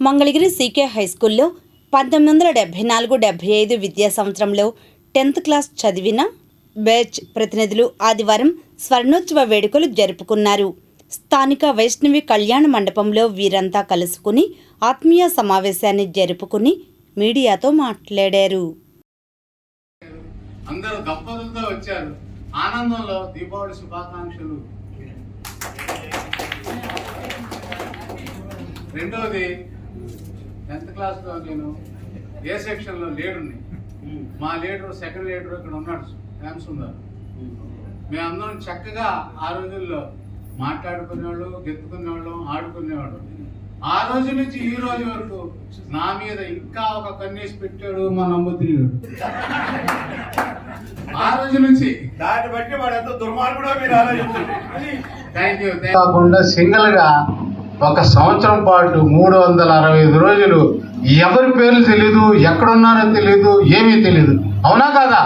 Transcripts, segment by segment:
Mangalagiri CK high స్కూల్లో పంతొమ్మిది వందల డెబ్బై నాలుగు డెబ్బై ఐదు విద్యా సంవత్సరంలో టెన్త్ క్లాస్ చదివిన బ్యాచ్ ప్రతినిధులు ఆదివారం స్వర్ణోత్సవ వేడుకలు జరుపుకున్నారు. స్థానిక వైష్ణవి కళ్యాణ మండపంలో వీరంతా కలుసుకుని ఆత్మీయ సమావేశాన్ని జరుపుకుని మీడియాతో మాట్లాడారు. అందరూ దంపతులతో వచ్చారు. ఆనందంలో దీపావళి శుభాకాంక్షలు. రెండవది టెన్త్ క్లాస్లో నేను ఏ సెక్షన్లో లీడర్ని మా లీడర్ సెకండ్ లీడర్ ఇక్కడ ఉన్నాడు శ్యామ్ సుందర్. మేమందరం చక్కగా ఆ రోజుల్లో మాట్లాడుకునేవాళ్ళు గెత్తుకునేవాళ్ళు ఆడుకునేవాళ్ళు. ఆ రోజు నుంచి ఈ రోజు వరకు నా మీద ఇంకా ఒక కన్నేసి పెట్టాడు మా నమ్ముతున్నాడు ఆ రోజు నుంచి దాన్ని బట్టి వాడు ఎంత దుర్మార్గుడో మీరు ఆలోచించండి. థ్యాంక్ యూ కాకుండా సింగిల్గా ఒక సంవత్సరం పాటు మూడు వందల అరవై ఐదు రోజులు ఎవరి పేర్లు తెలియదు ఎక్కడున్నారో తెలియదు ఏమీ తెలియదు అవునా కాదా?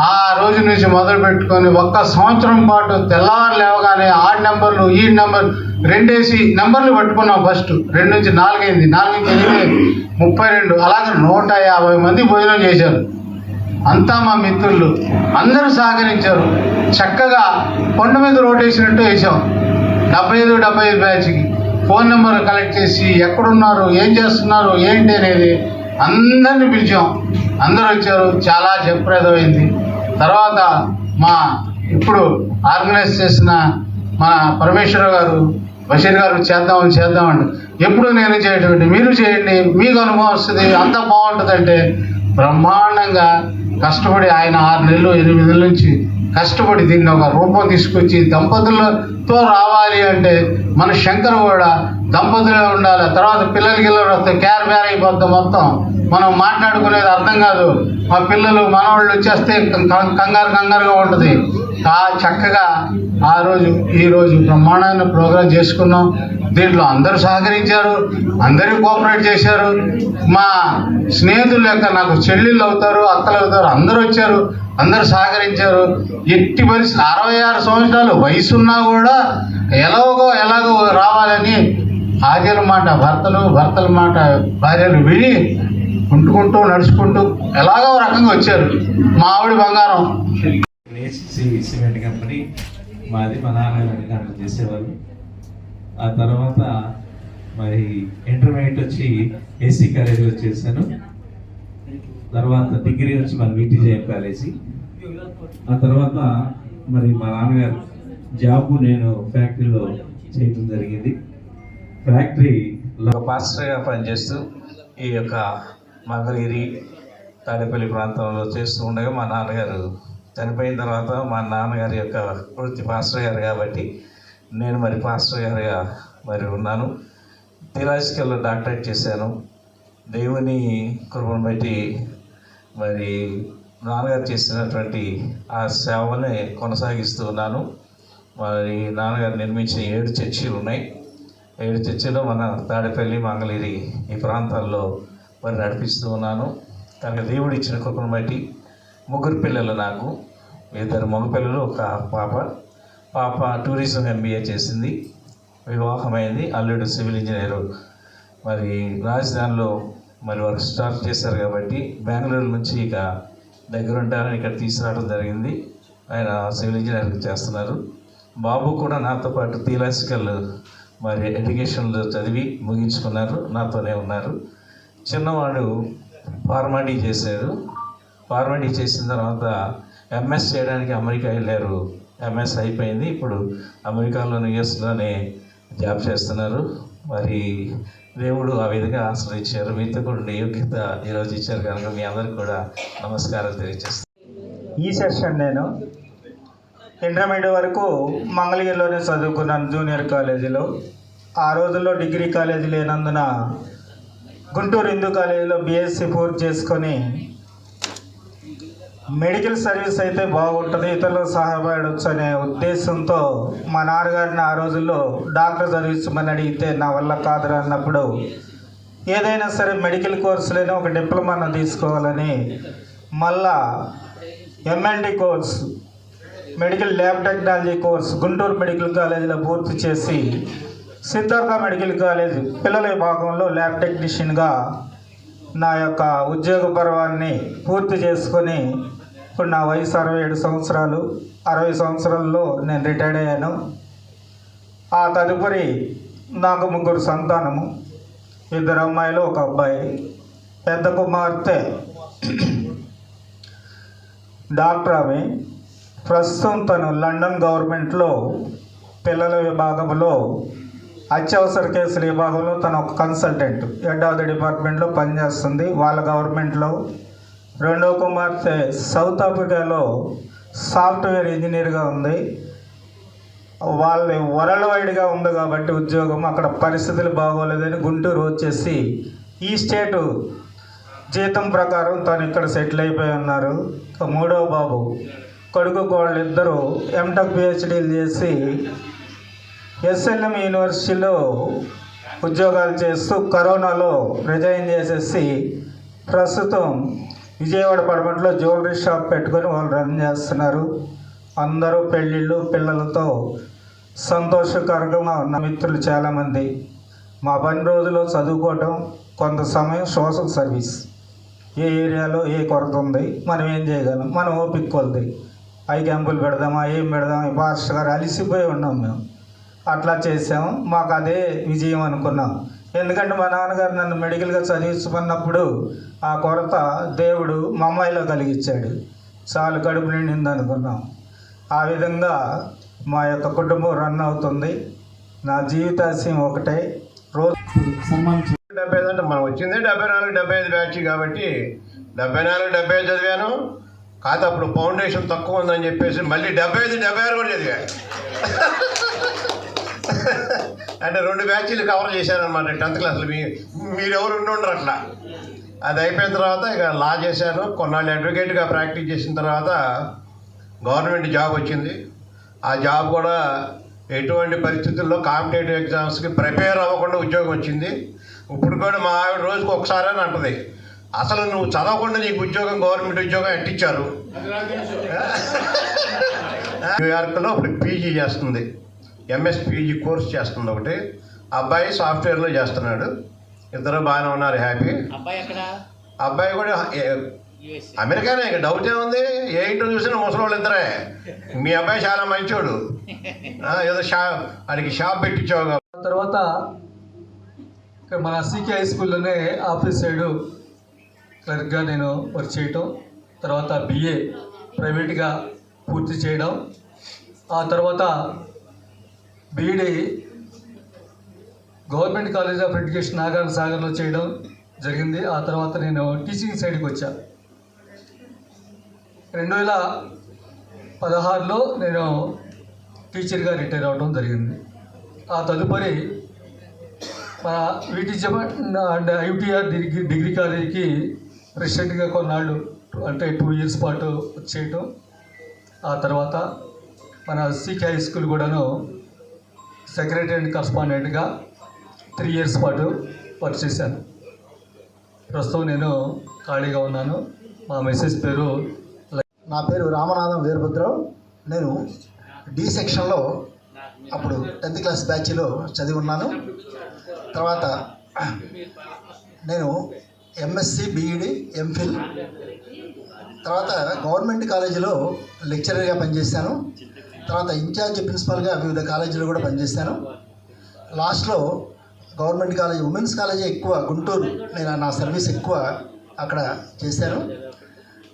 ఆ రోజు నుంచి మొదలు పెట్టుకొని ఒక్క సంవత్సరం పాటు తెల్లవారు లేవగానే ఆరు నెంబర్లు ఈ నెంబర్ రెండేసి నెంబర్లు పట్టుకున్నాం ఫస్ట్. రెండు నుంచి నాలుగైంది నాలుగు నుంచి ఎనిమిది ముప్పై రెండు. అలాగే నూట యాభై మంది భోజనం చేశారు. అంతా మా మిత్రులు. అందరూ సహకరించారు. చక్కగా కొండ మీద రోడ్ వేసినట్టు వేసాం డెబ్బై ఐదు డెబ్బై ఐదు బ్యాచ్కి ఫోన్ నెంబర్ కలెక్ట్ చేసి ఎక్కడున్నారు ఏం చేస్తున్నారు ఏంటి అనేది అందరిని పిలిచాం. అందరూ వచ్చారు చాలా జయప్రదమైంది తర్వాత మా ఇప్పుడు ఆర్గనైజ్ చేసిన మన పరమేశ్వర గారు బషీర్ గారు చేద్దామని చేద్దామండి. ఎప్పుడు నేను చేయటువంటి మీరు చేయండి మీకు అనుభవం వస్తుంది అంత బాగుంటుందంటే బ్రహ్మాండంగా కష్టపడి ఆయన ఆరు నెలలు ఎనిమిది నెలల నుంచి కష్టపడి దీన్ని ఒక రూపం తీసుకొచ్చి దంపతులతో రావాలి అంటే మన శంకర్ కూడా దంపతులే ఉండాలి. తర్వాత పిల్లలకి గిల్లలు వస్తే క్యార్ బ్యార్ అయిపోద్ది మొత్తం. మనం మాట్లాడుకునేది అర్థం కాదు. మా పిల్లలు మనవాళ్ళు వచ్చేస్తే కంగారు కంగారుగా ఉంటుంది. ఆ చక్కగా ఆ రోజు ఈ రోజు బ్రహ్మాండమైన ప్రోగ్రాం చేసుకున్నాం. దీంట్లో అందరూ సహకరించారు. అందరూ కోఆపరేట్ చేశారు. మా స్నేహితులు యొక్క నాకు చెల్లెళ్ళు అవుతారు అక్కలు అవుతారు అందరూ వచ్చారు. అందరూ సహకరించారు. ఎట్టి పరిస్థితి అరవై ఆరు సంవత్సరాలు వయసున్నా కూడా ఎలాగో ఎలాగో రావాలని భార్యల మాట భర్తలు భర్తల మాట భార్యలు విని కుంటుకుంటూ నడుచుకుంటూ ఎలాగో రకంగా వచ్చారు. మా ఆవిడ బంగారం. సిమెంట్ కంపెనీ మాది మా నాన్నగారు దాంట్లో చేసేవాళ్ళు. ఆ తర్వాత మరి ఇంటర్మీడియట్ వచ్చి ఏసీ కాలేజీలో చేశాను. తర్వాత డిగ్రీ వచ్చి మన విటిజేఎం కాలేజీ. ఆ తర్వాత మరి మా నాన్నగారు జాబ్ నేను ఫ్యాక్టరీలో చేయడం జరిగింది. ఫ్యాక్టరీలో పాస్టర్గా పనిచేస్తూ ఈ యొక్క మంగళగిరి తాడేపల్లి ప్రాంతంలో చేస్తూ ఉండగా మా నాన్నగారు చనిపోయిన తర్వాత మా నాన్నగారి యొక్క వృత్తి పాస్టర్ గారు కాబట్టి నేను మరి పాస్టర్ గారుగా మరి ఉన్నాను. థియలాజికల్లో డాక్టరేట్ చేశాను. దేవుని కృపను బట్టి మరి నాన్నగారు చేసినటువంటి ఆ సేవని కొనసాగిస్తూ ఉన్నాను. మరి నాన్నగారు నిర్మించిన ఏడు చర్చిలు ఉన్నాయి. ఏడు చర్చిలో మన తాడేపల్లి మంగళగిరి ఈ ప్రాంతాల్లో మరి నడిపిస్తూ ఉన్నాను. కనుక దేవుడు ఇచ్చిన కృపను బట్టి ముగ్గురు పిల్లలు నాకు ఇద్దరు మగపిల్లలు ఒక పాప. పాప టూరిజం ఎంబీఏ చేసింది వివాహమైంది అల్లుడు సివిల్ ఇంజనీరు. మరి రాజధానిలో మరి వర్క్ స్టార్ట్ చేశారు కాబట్టి బెంగళూరు నుంచి ఇక దగ్గర ఉంటారని ఇక్కడ తీసుకురావడం జరిగింది. ఆయన సివిల్ ఇంజనీరింగ్ చేస్తున్నారు. బాబు కూడా నాతో పాటు థియలాజికల్ మరి ఎడ్యుకేషన్లో చదివి ముగించుకున్నారు. నాతోనే ఉన్నారు. చిన్నవాడు ఫార్మాడీ చేశారు. ఫార్మాడీ చేసిన తర్వాత ఎంఎస్ చేయడానికి అమెరికా వెళ్ళారు. ఎంఎస్ అయిపోయింది. ఇప్పుడు అమెరికాలో యుఎస్లోనే జాబ్ చేస్తున్నారు. మరి దేవుడు ఆ విధంగా ఆశ్రయించారు. మీతో కూడా యోగ్యత ఈరోజు ఇచ్చారు కనుక మీ అందరికి కూడా నమస్కారం తెలియజేస్తాను. ఈ సెషన్ నేను ఇంటర్మీడియట్ వరకు మంగళగిరిలోనే చదువుకున్నాను జూనియర్ కాలేజీలో. ఆ రోజుల్లో డిగ్రీ కాలేజీ లేనందున గుంటూరు హిందూ కాలేజీలో బీఎస్సీ పూర్తి చేసుకొని మెడికల్ సర్వీస్ అయితే బాగుంటుంది ఇతరులకు సహాయపడవచ్చు అనే ఉద్దేశంతో మా నాన్నగారిని ఆ రోజుల్లో డాక్టర్ చదివించమని అడిగితే నా వల్ల కాదురా అన్నప్పుడు ఏదైనా సరే మెడికల్ కోర్సులోనే ఒక డిప్లొమాను తీసుకోవాలని మళ్ళా MLT course medical lab technology course Guntur medical కాలేజీలో పూర్తి చేసి సిద్ధార్థ మెడికల్ కాలేజ్ పిల్లల విభాగంలో ల్యాబ్ టెక్నీషియన్గా నా యొక్క ఉద్యోగ పర్వాన్ని పూర్తి చేసుకొని ఇప్పుడు నా వయసు అరవై ఏడు సంవత్సరాలు. అరవై సంవత్సరాల్లో నేను రిటైర్డ్ అయ్యాను. ఆ తదుపరి నాకు ముగ్గురు సంతానము. ఇద్దరు అమ్మాయిలు ఒక అబ్బాయి. పెద్ద కుమార్తె డాక్టర్ ఆమె. ప్రస్తుతం తను లండన్ గవర్నమెంట్లో పిల్లల విభాగంలో అత్యవసర కేసుల విభాగంలో తను ఒక కన్సల్టెంట్ హెడ్ ఆఫ్ ద డిపార్ట్మెంట్లో పనిచేస్తుంది. వాళ్ళ గవర్నమెంట్లో రెండో కుమార్తె సౌత్ ఆఫ్రికాలో సాఫ్ట్వేర్ ఇంజనీర్గా ఉంది. వాళ్ళ వరల్డ్ వైడ్గా ఉంది కాబట్టి ఉద్యోగం అక్కడ పరిస్థితులు బాగోలేదని గుంటూరు వచ్చేసి ఈ స్టేటు జీతం ప్రకారం తను ఇక్కడ సెటిల్ అయిపోయి ఉన్నారు. మూడో మూడవ బాబు కొడుకు వాళ్ళిద్దరూ ఎంటెక్ పిహెచ్డీలు చేసి ఎస్ఎల్ఎం యూనివర్సిటీలో ఉద్యోగాలు చేస్తూ కరోనాలో రిజైన్ చేసేసి ప్రస్తుతం విజయవాడ పడమంటలో జ్యువెలరీ షాప్ పెట్టుకొని వాళ్ళు రన్ చేస్తున్నారు. అందరూ పెళ్ళిళ్ళు పిల్లలతో సంతోషకరంగా ఉన్న మిత్రులు చాలామంది. మా పని రోజులో చదువుకోవటం కొంత సమయం సోషల్ సర్వీస్. ఏ ఏరియాలో ఏ కొరత ఉంది మనం ఏం చేయగలం మనం ఓపిక కొలది. ఐ క్యాంపులు పెడదామా ఏం పెడదామా ఈ పాస్టర్ గారు అలిసిపోయి ఉన్నాం మేము. అట్లా చేసాము మాకు అదే విజయం అనుకున్నాం. ఎందుకంటే మా నాన్నగారు నన్ను మెడికల్గా చదివించమన్నప్పుడు ఆ కొరత దేవుడు మా అమ్మాయిలో కలిగించాడు. చాలు కడుపు నిండింది అనుకున్నాం. ఆ విధంగా మా యొక్క కుటుంబం రన్ అవుతుంది. నా జీవితాశయం ఒకటే. రోజు డెబ్బై ఐదు అంటే మనం వచ్చిందే డెబ్బై నాలుగు డెబ్బై ఐదు బ్యాచ్ కాబట్టి డెబ్బై నాలుగు డెబ్బై ఐదు చదివాను. కాదు అప్పుడు ఫౌండేషన్ తక్కువ ఉందని చెప్పేసి మళ్ళీ డెబ్బై ఐదు డెబ్బై ఆరు కూడా చదివా. అంటే రెండు బ్యాచ్లు కవర్ చేశానమాట టెన్త్ క్లాస్లో. మీ మీరెవరు ఉండి ఉండరు అట్లా. అది అయిపోయిన తర్వాత ఇక లా చేశాను కొన్నాళ్ళు అడ్వకేట్గా ప్రాక్టీస్ చేసిన తర్వాత గవర్నమెంట్ జాబ్ వచ్చింది. ఆ జాబ్ కూడా ఎటువంటి పరిస్థితుల్లో కాంపిటేటివ్ ఎగ్జామ్స్కి ప్రిపేర్ అవ్వకుండా ఉద్యోగం వచ్చింది. ఇప్పుడు కూడా మా ఆవిడ రోజుకి ఒకసారి అని అంటది. అసలు నువ్వు చదవకుండా నీకు ఉద్యోగం గవర్నమెంట్ ఉద్యోగం ఎట్టించారు న్యూయార్క్లో ఇప్పుడు పీజీ చేస్తుంది. ఎంఎస్ పీజీ కోర్స్ చేస్తుంది ఒకటి. అబ్బాయి సాఫ్ట్వేర్లో చేస్తున్నాడు. ఇద్దరు బాగానే ఉన్నారు హ్యాపీ అబ్బాయి ఎక్కడ? అబ్బాయి కూడా అమెరికానే ఇక డౌట్ ఏముంది? ఏ ఇంట్లో చూసినా ముసలోళ్ళు ఇద్దరే. మీ అబ్బాయి చాలా మంచోడు. ఆ, ఏదో షాప్ వాడికి షాప్ పెట్టించావు కాబట్టి. తర్వాత మన సీకే హై స్కూల్లోనే ఆఫీస్ సైడు క్లర్క్గా నేను వర్క్ చేయటం. తర్వాత బిఏ ప్రైవేట్గా పూర్తి చేయడం. ఆ తర్వాత BEd government college of education Nagarjuna సాగర్లో చేయడం జరిగింది. ఆ తర్వాత నేను టీచింగ్ సైడ్కి వచ్చా. రెండు వేల పదహారులో నేను టీచర్గా రిటైర్ అవడం జరిగింది. ఆ తదుపరి మన వీటి అండ్ ఐటీఆర్ డిగ్రీ డిగ్రీ కాలేజీకి రీసెంట్గా కొన్నాళ్ళు అంటే టూ ఇయర్స్ పాటు చేయటం ఆ తర్వాత మన సీకే హై స్కూల్ కూడాను సెక్రటరీ అండ్ కరస్పాండెంట్గా త్రీ ఇయర్స్ పాటు వర్క్ చేశాను. ప్రస్తుతం నేను ఖాళీగా ఉన్నాను. మా మెసేజ్ పేరు నా పేరు రామనాథం వీరభద్రరావు నేను డి సెక్షన్లో అప్పుడు టెన్త్ క్లాస్ బ్యాచ్లో చదివి ఉన్నాను. తర్వాత నేను ఎంఎస్సి బీఈడి ఎంఫిల్ తర్వాత గవర్నమెంట్ కాలేజీలో లెక్చరర్గా పనిచేశాను. తర్వాత ఇన్ఛార్జ్ ప్రిన్సిపల్గా వివిధ కాలేజీలు కూడా పనిచేశాను. లాస్ట్లో గవర్నమెంట్ కాలేజ్ ఉమెన్స్ కాలేజీ ఎక్కువ గుంటూరు నేను నా సర్వీస్ ఎక్కువ అక్కడ చేశాను.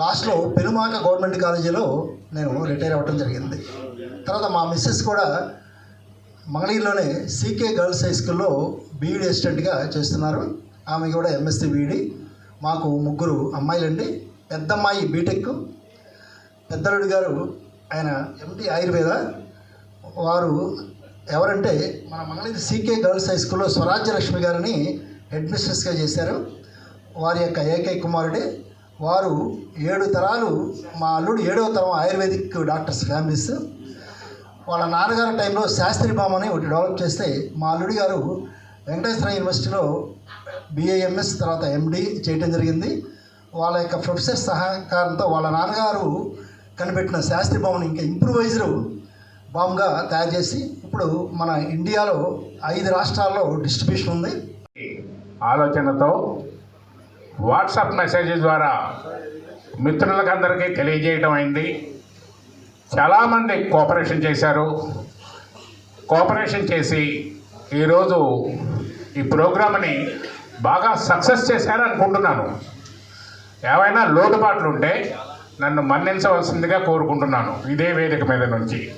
లాస్ట్లో పెనుమాక గవర్నమెంట్ కాలేజీలో నేను రిటైర్ అవ్వడం జరిగింది. తర్వాత మా మిస్సెస్ కూడా మంగళగిరిలోనే సీకే గర్ల్స్ హై స్కూల్లో బీఈడి అసిస్టెంట్గా చేస్తున్నారు. ఆమె కూడా ఎంఎస్సీ బీఈడి మాకు ముగ్గురు అమ్మాయిలండి. పెద్దమ్మాయి బీటెక్ పెద్దలుడు గారు ఆయన ఎండి ఆయుర్వేద వారు ఎవరంటే మన మంగళగిరి సీకే గర్ల్స్ హై స్కూల్లో స్వరాజ్య లక్ష్మి గారిని హెడ్ చేశారు. వారి యొక్క ఏకైక కుమారుడే. వారు ఏడు తరాలు మా అల్లుడు ఏడవ తరం ఆయుర్వేదిక్ డాక్టర్స్ ఫ్యామిలీస్. వాళ్ళ నాన్నగారి టైంలో శాస్త్రి బామ్ అని ఒకటి డెవలప్ చేస్తే మా అల్లుడి గారు వెంకటేశ్వర యూనివర్సిటీలో బిఏఎంఎస్ తర్వాత ఎండి చేయటం జరిగింది. వాళ్ళ యొక్క ప్రొఫెసర్ సహకారంతో వాళ్ళ నాన్నగారు కనిపెట్టిన శాస్త్రి బామ్ని ఇంకా ఇంప్రూవైజర్ బామ్గా తయారు చేసి ఇప్పుడు మన ఇండియాలో ఐదు రాష్ట్రాల్లో డిస్ట్రిబ్యూషన్ ఉంది. ఆలోచనతో వాట్సాప్ మెసేజ్ ద్వారా మిత్రులకు అందరికీ తెలియజేయడం అయింది. చాలామంది కోఆపరేషన్ చేశారు. కోఆపరేషన్ చేసి ఈరోజు ఈ ప్రోగ్రామ్ని బాగా సక్సెస్ చేశారు అనుకుంటున్నాను ఏవైనా లోటుపాట్లు ఉంటే నన్ను మన్నించవలసిందిగా కోరుకుంటున్నాను. ఇదే వేదిక మీద నుంచి.